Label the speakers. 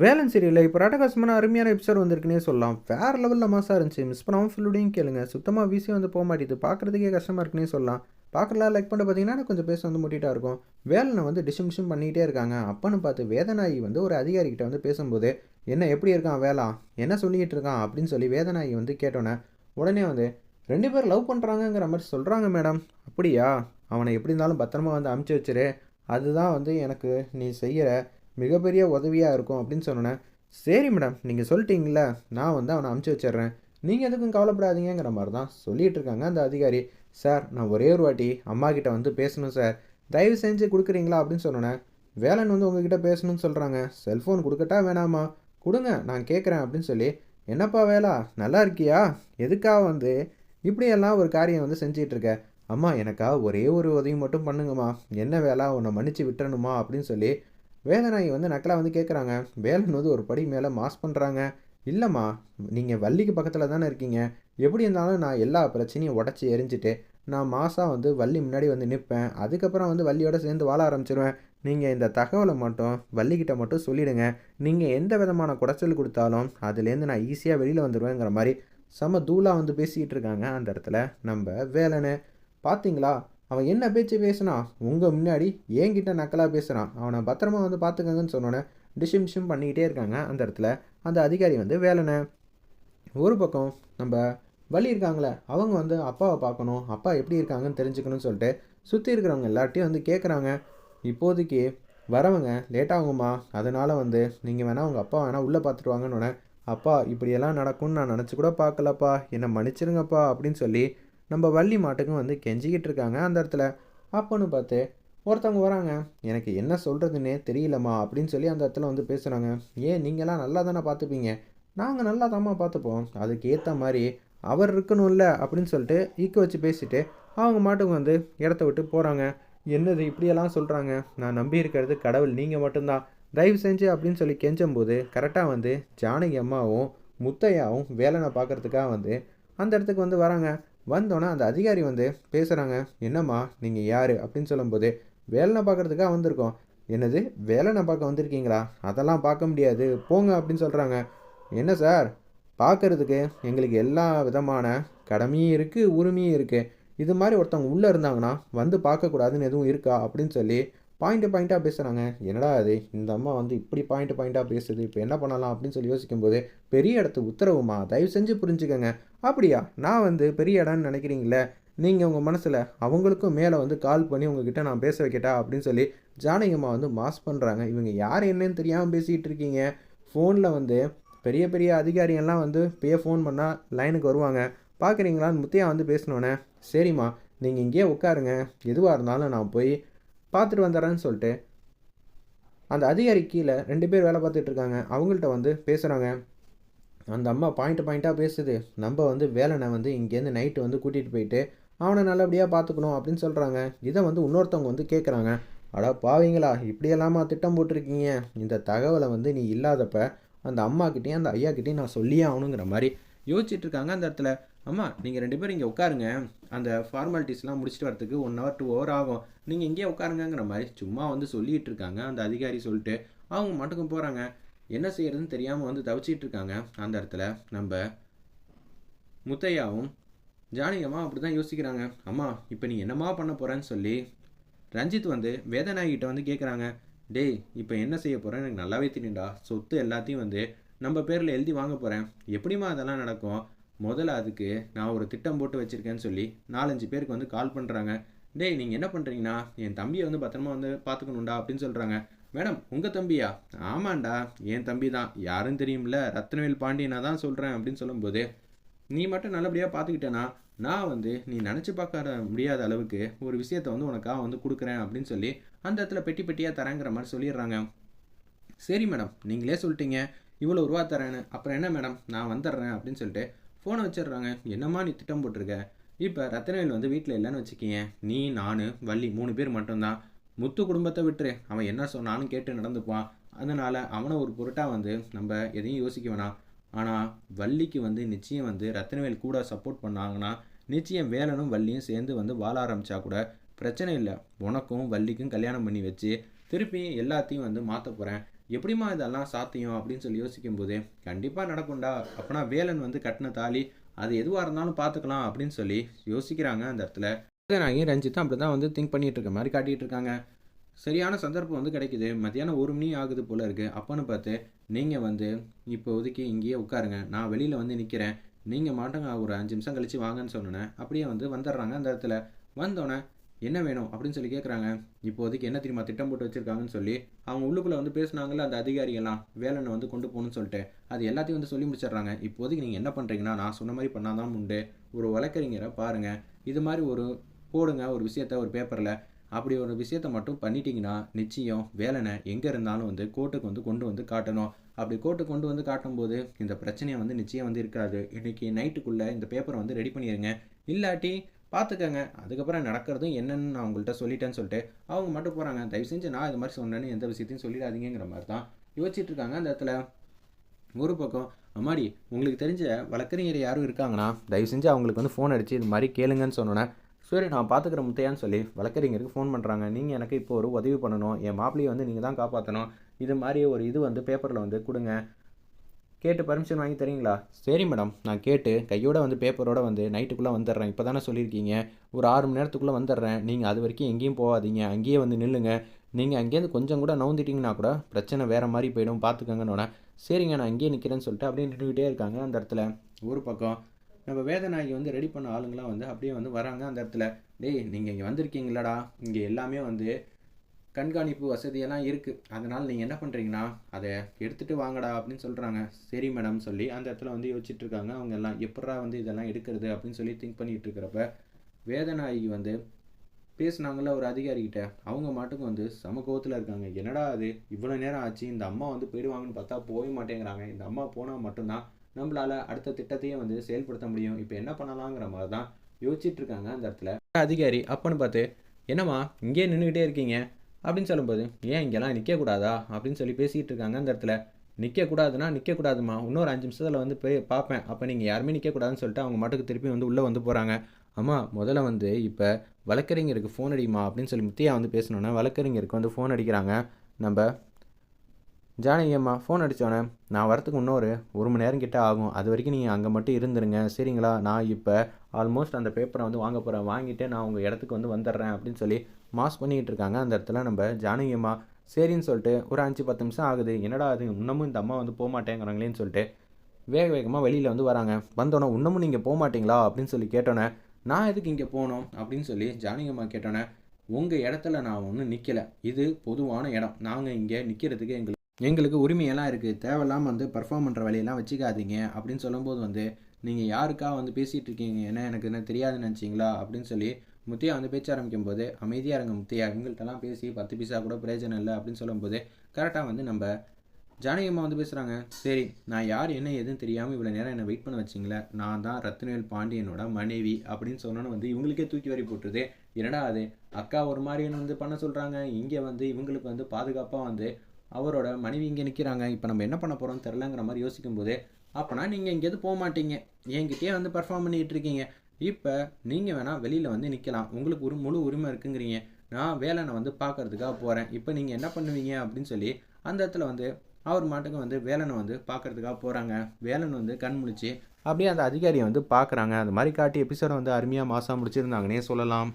Speaker 1: வேலன் சீரியலில் இப்போ ராட்டகாசமான அருமையான எபிசோட் வந்திருக்குன்னே சொல்லலாம். வேறு லெவலில் மாசாக இருந்துச்சு. மிஸ் பண்ணாமல் ஃபுல்லுடையும் கேளுங்க. சுத்தமாக வீசி வந்து போக மாட்டேது பார்க்குறதுக்கே கஷ்டமாக இருக்குன்னே சொல்லலாம். பார்க்கலாம் லைக் பண்ண பார்த்தீங்கன்னா எனக்கு கொஞ்சம் பேச வந்து முட்டிட்டா இருக்கும். வேலனை வந்து டிஷம் டிஷம் பண்ணிகிட்டே இருக்காங்க. அப்பன்னு பார்த்து வேதநாயகி வந்து ஒரு அதிகாரிகிட்ட வந்து பேசும்போது என்ன எப்படி இருக்கான் வேலா? என்ன சொல்லிக்கிட்டு இருக்கான்? அப்படின்னு சொல்லி வேதநாயகி வந்து கேட்டோன்னே உடனே வந்து ரெண்டு பேர் லவ் பண்ணுறாங்கங்கிற மாதிரி சொல்கிறாங்க மேடம் அப்படியா? அவனை எப்படி இருந்தாலும் பத்திரமா வந்து அமுச்சு வச்சிரு. அதுதான் வந்து எனக்கு நீ செய்கிற மிகப்பெரிய உதவியாக இருக்கும் அப்படின்னு சொன்னேன் சரி மேடம் நீங்கள் சொல்லிட்டீங்கள நான் வந்து அவனை அமுச்சு வச்சிடுறேன். நீங்கள் எதுக்கும் கவலைப்படாதீங்கிற மாதிரி தான் சொல்லிகிட்டு இருக்காங்க அந்த அதிகாரி. சார் நான் ஒரே ஒரு வாட்டி அம்மா கிட்ட வந்து பேசணும் சார். தயவு செஞ்சு கொடுக்குறீங்களா? அப்படின்னு சொன்னேன் வேலன் வந்து உங்ககிட்ட பேசணும்னு சொல்கிறாங்க செல்ஃபோன் கொடுக்கட்டா வேணாமா? கொடுங்க நான் கேட்குறேன் அப்படின்னு சொல்லி என்னப்பா வேலா நல்லா இருக்கியா? எதுக்காக வந்து இப்படியெல்லாம் ஒரு காரியம் வந்து செஞ்சிகிட்ருக்க அம்மா எனக்கா ஒரே ஒரு உதவி மட்டும் பண்ணுங்கம்மா. என்ன வேலை உன்னை மன்னிச்சு விட்டுறணுமா? அப்படின்னு சொல்லி வேதநாயகி வந்து நக்கலாக வந்து கேட்குறாங்க வேலன் வந்து ஒரு படி மேலே மாஸ் பண்ணுறாங்க இல்லைம்மா நீங்கள் வள்ளிக்கு பக்கத்தில் தானே இருக்கீங்க. எப்படி இருந்தாலும் நான் எல்லா பிரச்சனையும் உடச்சி எரிஞ்சிட்டு நான் மாதம் வந்து வள்ளி முன்னாடி வந்து நிற்பேன் அதுக்கப்புறம் வந்து வள்ளியோட சேர்ந்து வாழ ஆரம்பிச்சிருவேன். நீங்கள் இந்த தகவலை மட்டும் வள்ளிக்கிட்ட மட்டும் சொல்லிவிடுங்க நீங்கள் எந்த விதமான குடைச்சல் கொடுத்தாலும் அதுலேருந்து நான் ஈஸியாக வெளியில் வந்துடுவேங்கிற மாதிரி செம தூளாக வந்து பேசிக்கிட்டு இருக்காங்க அந்த இடத்துல நம்ம வேலனு. பார்த்தீங்களா அவன் என்ன பேச்சு பேசுனான் உங்கள் முன்னாடி என்கிட்ட நக்கலாக பேசுகிறான் அவனை பத்திரமா வந்து பார்த்துக்கங்கன்னு சொன்னோன்னே டிஷிம் டிஷிம் பண்ணிக்கிட்டே இருக்காங்க அந்த இடத்துல. அந்த அதிகாரி வந்து வேலைனை ஒரு பக்கம் நம்ம வழி இருக்காங்களே அவங்க வந்து அப்பாவை பார்க்கணும் அப்பா எப்படி இருக்காங்கன்னு தெரிஞ்சுக்கணும்னு சொல்லிட்டு சுற்றி இருக்கிறவங்க எல்லார்ட்டையும் வந்து கேட்குறாங்க இப்போதைக்கு வரவங்க லேட் ஆகுமா அதனால் வந்து நீங்கள் வேணால் உங்கள் அப்பா வேணால் உள்ளே பார்த்துட்டு வாங்கன்னு அப்பா இப்படியெல்லாம் நடக்கும்னு நான் நினச்சி கூட பார்க்கலப்பா என்னை மன்னிச்சிருங்கப்பா அப்படின்னு சொல்லி நம்ம வள்ளி மாட்டுக்கும் வந்து கெஞ்சிக்கிட்டு இருக்காங்க. அந்த இடத்துல அப்போன்னு பார்த்து ஒருத்தவங்க வராங்க. எனக்கு என்ன சொல்கிறதுன்னே தெரியலம்மா அப்படின்னு சொல்லி அந்த இடத்துல வந்து பேசுகிறாங்க ஏன் நீங்களாம் நல்லா தானே பார்த்துப்பீங்க நாங்கள் நல்லா தாம்மா பார்த்துப்போம் அதுக்கு ஏற்ற மாதிரி அவர் இருக்கணும்ல அப்படின்னு சொல்லிட்டு ஈக்க வச்சு பேசிட்டு அவங்க மாட்டுக்கு வந்து இடத்த விட்டு போகிறாங்க என்னது இப்படியெல்லாம் சொல்கிறாங்க நான் நம்பி இருக்கிறது கடவுள் நீங்கள் மட்டும்தான். தயவு செஞ்சு அப்படின்னு சொல்லி கெஞ்சும்போது கரெக்டாக வந்து ஜானகி அம்மாவும் முத்தையாவும் வேலனை பார்க்குறதுக்காக வந்து அந்த இடத்துக்கு வந்து வராங்க. வந்தோன்னே அந்த அதிகாரி வந்து பேசுகிறாங்க என்னம்மா நீங்கள் யார்? அப்படின்னு சொல்லும்போது வேலைனை பார்க்குறதுக்காக வந்திருக்கோம். என்னது? வேலைனை பார்க்க வந்திருக்கீங்களா? அதெல்லாம் பார்க்க முடியாது. போங்க அப்படின்னு சொல்கிறாங்க என்ன சார்? பார்க்கறதுக்கு எங்களுக்கு எல்லா விதமான கடமையும் இருக்குது உரிமையும் இருக்குது இது மாதிரி ஒருத்தவங்க உள்ளே இருந்தாங்கன்னா வந்து பார்க்கக்கூடாதுன்னு எதுவும் இருக்கா? அப்படின்னு சொல்லி பாயிண்ட் பாயிண்ட்டாக பேசுகிறாங்க என்னடா அது இந்த அம்மா வந்து இப்படி பாயிண்ட் பாயிண்ட்டாக பேசுது. இப்போ என்ன பண்ணலாம் அப்படின்னு சொல்லி யோசிக்கும்போது பெரிய இடத்து உத்தரவுமா? தயவு செஞ்சு புரிஞ்சுக்கோங்க. அப்படியா? நான் வந்து பெரிய இடம்னு நினைக்கிறீங்களே? நீங்கள் உங்கள் மனசில் அவங்களுக்கும் மேலே வந்து கால் பண்ணி உங்ககிட்ட நான் பேச வைக்கட்டா? அப்படின்னு சொல்லி ஜானகியம்மா வந்து மாஸ் பண்ணுறாங்க இவங்க யார் என்னன்னு தெரியாமல் பேசிகிட்டு இருக்கீங்க? ஃபோனில் வந்து பெரிய பெரிய அதிகாரியெல்லாம் வந்து இப்போயே ஃபோன் பண்ணால் லைனுக்கு வருவாங்க. பார்க்குறீங்களான்னு முத்தையா வந்து பேசினோன்னே சரிம்மா நீங்கள் இங்கேயே உட்காருங்க. எதுவாக இருந்தாலும் நான் போய் பார்த்துட்டு வந்துடுறேன்னு சொல்லிட்டு அந்த அதிகாரி கீழே ரெண்டு பேர் வேலை பார்த்துட்டு இருக்காங்க. அவங்கள்ட்ட வந்து பேசுகிறாங்க அந்த அம்மா பாயிண்ட் பாயிண்ட்டாக பேசுது. நம்ம வந்து வேலனை வந்து இங்கேருந்து நைட்டு வந்து கூட்டிகிட்டு போயிட்டு அவனை நல்லபடியாக பார்த்துக்கணும் அப்படின்னு சொல்கிறாங்க இதை வந்து இன்னொருத்தவங்க வந்து கேட்குறாங்க அடா பாவீங்களா இப்படியெல்லாமா திட்டம் போட்டிருக்கீங்க? இந்த தகவலை வந்து நீ இல்லாதப்ப அந்த அம்மாக்கிட்டேயும் அந்த ஐயாக்கிட்டேயும் நான் சொல்லியே ஆகணுங்கிற மாதிரி யோசிச்சுட்டு இருக்காங்க அந்த இடத்துல. அம்மா நீங்கள் ரெண்டு பேரும் இங்கே உட்காருங்க. அந்த ஃபார்மாலிட்டிஸ்லாம் முடிச்சுட்டு வரதுக்கு ஒன் ஹவர் டூ ஹவர் ஆகும். நீங்கள் இங்கேயே உட்காருங்கிற மாதிரி சும்மா வந்து சொல்லிகிட்டு இருக்காங்க. அந்த அதிகாரி சொல்லிட்டு அவங்க மட்டுக்கும் போகிறாங்க என்ன செய்யறதுன்னு தெரியாமல் வந்து தவிச்சிட்டு இருக்காங்க. அந்த இடத்துல நம்ம முத்தையாவும் ஜானகியம்மா அப்படி தான் யோசிக்கிறாங்க. அம்மா இப்போ நீ என்னம்மா பண்ண போகிறேன்னு சொல்லி ரஞ்சித் வந்து வேதநாயகிட்ட வந்து கேட்குறாங்க டேய் இப்போ என்ன செய்ய போகிறேன் எனக்கு நல்லாவே தெரியும்டா. சொத்து எல்லாத்தையும் வந்து நம்ம பேரில் எழுதி வாங்க போகிறேன் எப்படிம்மா அதெல்லாம் நடக்கும்? முதல்ல அதுக்கு நான் ஒரு திட்டம் போட்டு வச்சுருக்கேன்னு சொல்லி நாலஞ்சு பேருக்கு வந்து கால் பண்ணுறாங்க டேய் நீங்கள் என்ன பண்ணுறீங்கன்னா என் தம்பியை வந்து பத்திரமா வந்து பார்த்துக்கணுண்டா அப்படின்னு சொல்கிறாங்க மேடம் உங்கள் தம்பியா? ஆமாண்டா என் தம்பி தான். யாரும் தெரியும்ல? ரத்னவேல் பாண்டியனா தான் சொல்கிறேன் அப்படின்னு சொல்லும்போது நீ மட்டும் நல்லபடியாக பார்த்துக்கிட்டேன்னா நான் வந்து நீ நினச்சி பார்க்க முடியாத அளவுக்கு ஒரு விஷயத்த வந்து உனக்காக வந்து கொடுக்குறேன் அப்படின்னு சொல்லி அந்த இடத்துல பெட்டி பெட்டியாக தரேங்கிற மாதிரி சொல்லிடுறாங்க. சரி மேடம் நீங்களே சொல்லிட்டீங்க. இவ்வளோ ரூபா தரேன்னு. அப்புறம் என்ன மேடம்? நான் வந்துடுறேன் அப்படின்னு சொல்லிட்டு ஃபோனை வச்சிடுறாங்க. என்னம்மா நீ திட்டம் போட்டிருக்க? இப்போ ரத்தனவேல் வந்து வீட்டில் இல்லைன்னு வச்சுக்கிங்க. நீ நான் வள்ளி மூணு பேர் மட்டும்தான். முத்து குடும்பத்தை விட்டுரு. அவன் என்ன சொன்னாலும் கேட்டு நடந்துப்பான் அதனால் அவனை ஒரு பொருட்டாக வந்து நம்ம எதையும் யோசிக்க வேணாம். ஆனால் வள்ளிக்கு வந்து நிச்சயம் வந்து ரத்தனவேல் கூட சப்போர்ட் பண்ணாங்கன்னா நிச்சயம் வேலனும் வள்ளியும் சேர்ந்து வந்து வாழ ஆரம்பித்தா கூட பிரச்சனை இல்லை. உனக்கும் வள்ளிக்கும் கல்யாணம் பண்ணி வச்சு திருப்பி எல்லாத்தையும் வந்து மாற்ற போகிறேன் எப்படிம்மா இதெல்லாம் சாத்தியம் அப்படின்னு சொல்லி யோசிக்கும்போது கண்டிப்பாக நடக்கும்டா. அப்போனா வேலன் வந்து கட்டின தாலி அது எதுவாக இருந்தாலும் பார்த்துக்கலாம் அப்படின்னு சொல்லி யோசிக்கிறாங்க அந்த இடத்துல. நாயும் ரஞ்சித்தும் அப்படி தான் வந்து திங்க் பண்ணிகிட்டு இருக்க மாதிரி காட்டிகிட்டு இருக்காங்க. சரியான சந்தர்ப்பம் வந்து கிடைக்குது. மத்தியானம் ஒரு மணி ஆகுது போல் இருக்குது அப்போன்னு பார்த்து நீங்கள் வந்து இப்போதைக்கு இங்கேயே உட்காருங்க. நான் வெளியில் வந்து நிற்கிறேன் நீங்கள் மாட்டங்க. ஒரு அஞ்சு நிமிஷம் கழித்து வாங்கன்னு சொன்னேன் அப்படியே வந்து வந்துடுறாங்க அந்த இடத்துல. வந்தோடனே என்ன வேணும் அப்படின்னு சொல்லி கேட்குறாங்க இப்போதைக்கு என்ன தெரியுமா திட்டம் போட்டு வச்சுருக்காங்கன்னு சொல்லி அவங்க உள்ளுக்குள்ளே வந்து பேசுனாங்கல்ல அந்த அதிகாரிகள்லாம். வேலனை வந்து கொண்டு போகணும்னு சொல்லிட்டு. அது எல்லாத்தையும் வந்து சொல்லி முடிச்சிடுறாங்க. இப்போதைக்கு நீங்கள் என்ன பண்ணுறீங்கன்னா நான் சொன்ன மாதிரி பண்ணாதான் உண்டு. ஒரு வழக்கறிஞரை பாருங்கள் இது மாதிரி ஒரு போடுங்க ஒரு விஷயத்த ஒரு பேப்பரில் அப்படி ஒரு விஷயத்த மட்டும் பண்ணிட்டீங்கன்னா நிச்சயம் வேலனை எங்கே இருந்தாலும் வந்து கோர்ட்டுக்கு வந்து கொண்டு வந்து காட்டணும். அப்படி கோர்ட்டுக்கு கொண்டு வந்து காட்டும்போது இந்த பிரச்சனையை வந்து நிச்சயம் வந்து இருக்காது. இன்றைக்கி நைட்டுக்குள்ளே இந்த பேப்பரை வந்து ரெடி பண்ணிடுங்க இல்லாட்டி பார்த்துக்கங்க அதுக்கப்புறம் நடக்கிறதும் என்னென்னு நான் உங்கள்கிட்ட சொல்லிட்டேன்னு சொல்லிட்டு அவங்க மட்டும் போகிறாங்க தயவு செஞ்சு நான் இது மாதிரி சொன்னேன்னு எந்த விஷயத்தையும் சொல்லிடாதீங்கிற மாதிரி தான் யோசிச்சுட்டு இருக்காங்க அந்த இடத்துல. ஒரு பக்கம் அம்மாடி உங்களுக்கு தெரிஞ்ச வழக்கறிஞர் யாரும் இருக்காங்கன்னா தயவு செஞ்சு அவங்களுக்கு வந்து ஃபோன் அடித்து இது மாதிரி கேளுங்கன்னு சொன்னோன்னே சரி நான் பார்த்துக்குற முத்தையான்னு சொல்லி வழக்கறிஞருக்கு ஃபோன் பண்ணுறாங்க நீங்கள் எனக்கு இப்போ ஒரு உதவி பண்ணணும். என் மாப்பிள்ளையை வந்து நீங்கள் தான் காப்பாற்றணும் இது மாதிரி ஒரு இது வந்து பேப்பரில் வந்து கொடுங்க. கேட்டு பர்மிஷன் வாங்கி தரீங்களா? சரி மேடம் நான் கேட்டு கையோட வந்து பேப்பரோட வந்து நைட்டுக்குள்ளே வந்துடுறேன். இப்போ தானே சொல்லியிருக்கீங்க. ஒரு ஆறு மணி நேரத்துக்குள்ளே வந்துடுறேன். நீங்கள் அது வரைக்கும் எங்கேயும் போகாதீங்க. அங்கேயே வந்து நில்லுங்க. நீங்கள் அங்கேருந்து கொஞ்சம் கூட நவுந்துட்டிங்கன்னா கூட பிரச்சனை வேறு மாதிரி போயிடும். பார்த்துக்கங்கன்னு சரிங்க நான் அங்கேயே நிற்கிறேன்னு சொல்லிட்டு அப்படியே நின்றுக்கிட்டே இருக்காங்க அந்த இடத்துல. ஒரு பக்கம். நம்ம வேதநாயகி வந்து ரெடி பண்ண ஆளுங்களாம் வந்து அப்படியே வந்து வராங்க அந்த இடத்துல. டேய் நீங்கள் இங்கே வந்திருக்கீங்களாடா இங்கே எல்லாமே வந்து கண்காணிப்பு வசதியெல்லாம் இருக்குது அதனால் நீங்கள் என்ன பண்ணுறீங்கன்னா அதை எடுத்துகிட்டு வாங்கடா அப்படின்னு சொல்கிறாங்க சரி மேடம் சொல்லி அந்த இடத்துல வந்து யோசிச்சுட்டு இருக்காங்க. அவங்க எல்லாம் எப்படா வந்து இதெல்லாம் எடுக்கிறது அப்படின்னு சொல்லி திங்க் பண்ணிகிட்டு இருக்கிறப்ப வேதநாயகி வந்து பேசினாங்கள ஒரு அதிகாரிகிட்ட. அவங்க மாட்டுக்கு வந்து சம கோவத்தில் இருக்காங்க. என்னடா அது? இவ்வளோ நேரம் ஆச்சு. இந்த அம்மா வந்து போயிடுவாங்கன்னு பார்த்தா போக மாட்டேங்கிறாங்க. இந்த அம்மா போனால் மட்டும்தான் நம்மளால் அடுத்த திட்டத்தையே வந்து செயல்படுத்த முடியும். இப்போ என்ன பண்ணலாங்கிற மாதிரி தான் யோசிச்சுட்டு இருக்காங்க அந்த இடத்துல. அதிகாரி அப்பன்னு பார்த்து என்னம்மா இங்கேயே நின்றுக்கிட்டே இருக்கீங்க. அப்படின்னு சொல்லும்போது ஏன் இங்கெல்லாம் நிற்கக்கூடாதா அப்படின்னு சொல்லி பேசிகிட்டு இருக்காங்க அந்த இடத்துல நிற்கக்கூடாதுன்னா நிற்கக்கூடாதுமா இன்னொரு அஞ்சு நிமிஷத்தில் வந்து போய் பார்ப்பேன் அப்போ நீங்கள் யாருமே நிற்கக்கூடாதுன்னு சொல்லிட்டு அவங்க மட்டுக்கு திருப்பி வந்து உள்ளே வந்து போகிறாங்க அம்மா முதல்ல வந்து இப்போ வழக்கறிஞருக்கு ஃபோன் அடிமா அப்படின்னு சொல்லி முத்தியா வந்து பேசணுன்னா வழக்கறிஞருக்கு வந்து ஃபோன் அடிக்கிறாங்க. நம்ம ஜானகி அம்மா ஃபோன் அடித்தோன்னே நான் வரத்துக்கு இன்னொரு ஒரு மணி நேரம் கிட்டே ஆகும். அது வரைக்கும் நீங்கள் அங்கே மட்டும் இருந்துருங்க. சரிங்களா? நான் இப்போ ஆல்மோஸ்ட் அந்த பேப்பரை வந்து வாங்க போகிறேன் வாங்கிட்டு நான் உங்கள் இடத்துக்கு வந்து வந்துடுறேன். அப்படின்னு சொல்லி மாஸ் பண்ணிக்கிட்டு இருக்காங்க. அந்த இடத்துல நம்ம ஜானகி அம்மா சரின்னு சொல்லிட்டு ஒரு அஞ்சு பத்து நிமிஷம் ஆகுது. என்னடா அது இன்னமும் இந்த அம்மா வந்து போக மாட்டேங்கிறாங்களேன்னு சொல்லிட்டு வேக வேகமாக வெளியில் வந்து வராங்க. வந்தோடனே இன்னமும் நீங்கள் போக மாட்டிங்களா அப்படின்னு சொல்லி கேட்டோன்னே நான் எதுக்கு இங்கே போகணும்? அப்படின்னு சொல்லி ஜானகியம்மா கேட்டோன்னே உங்கள் இடத்துல நான் ஒன்றும் நிற்கலை இது பொதுவான இடம். நாங்கள் இங்கே நிற்கிறதுக்கு எங்களுக்கு எங்களுக்கு உரிமையெல்லாம் இருக்குது தேவையில்லாமல் வந்து பர்ஃபார்ம் பண்ணுற வேலையெல்லாம் வச்சுக்காதீங்க. அப்படின்னு சொல்லும்போது வந்து நீங்கள் யாருக்கா வந்து பேசிகிட்டு இருக்கீங்க? என்ன எனக்கு என்ன தெரியாதுன்னு நினச்சிங்களா? அப்படின்னு சொல்லி முத்தியா வந்து பேச்ச ஆரம்பிக்கும் போது அமைதியாக இருங்க முத்தியா இவங்கள்ட்டலாம் பேசி பத்து பைசா கூட பிரயோஜனம் இல்லை அப்படின்னு சொல்லும்போது கரெக்டாக வந்து நம்ம ஜானகி அம்மா வந்து பேசுகிறாங்க சரி நான் யார் என்ன எதுவும் தெரியாமல் இவ்வளோ நேரம் என்னை வெயிட் பண்ண வச்சிங்களே? நான் தான் ரத்னவேல் பாண்டியனோட மனைவி அப்படின்னு சொன்னோன்னு வந்து இவங்களுக்கே தூக்கி வரி போட்டுருது. என்னடா அது? அக்கா ஒரு மாதிரின்னு வந்து பண்ண சொல்கிறாங்க இங்கே வந்து இவங்களுக்கு வந்து பாதுகாப்பாக வந்து அவரோட மனைவி இங்கே நிற்கிறாங்க இப்போ நம்ம என்ன பண்ண போகிறோம்னு தெரிலங்கிற மாதிரி யோசிக்கும்போது அப்போனா நீங்கள் எங்கேயாவது போக மாட்டீங்க. என்கிட்டயே வந்து பர்ஃபார்ம் பண்ணிகிட்டு இருக்கீங்க. இப்போ நீங்கள் வேணால் வெளியில் வந்து நிற்கலாம் உங்களுக்கு ஒரு முழு உரிமை இருக்குங்கிறீங்க. நான் வேலனை வந்து பார்க்கறதுக்காக போகிறேன் இப்போ நீங்கள் என்ன பண்ணுவீங்க அப்படின்னு சொல்லி அந்த இடத்துல வந்து அவர் மாட்டுக்கு வந்து வேலனை வந்து பார்க்கறதுக்காக போகிறாங்க வேலன் வந்து கண் முழிச்சு அப்படியே அந்த அதிகாரியை வந்து பார்க்குறாங்க. அந்த மாதிரி காட்டி எபிசோடை வந்து அருமையாக மாதம் முடிச்சிருந்தாங்கன்னே சொல்லலாம்.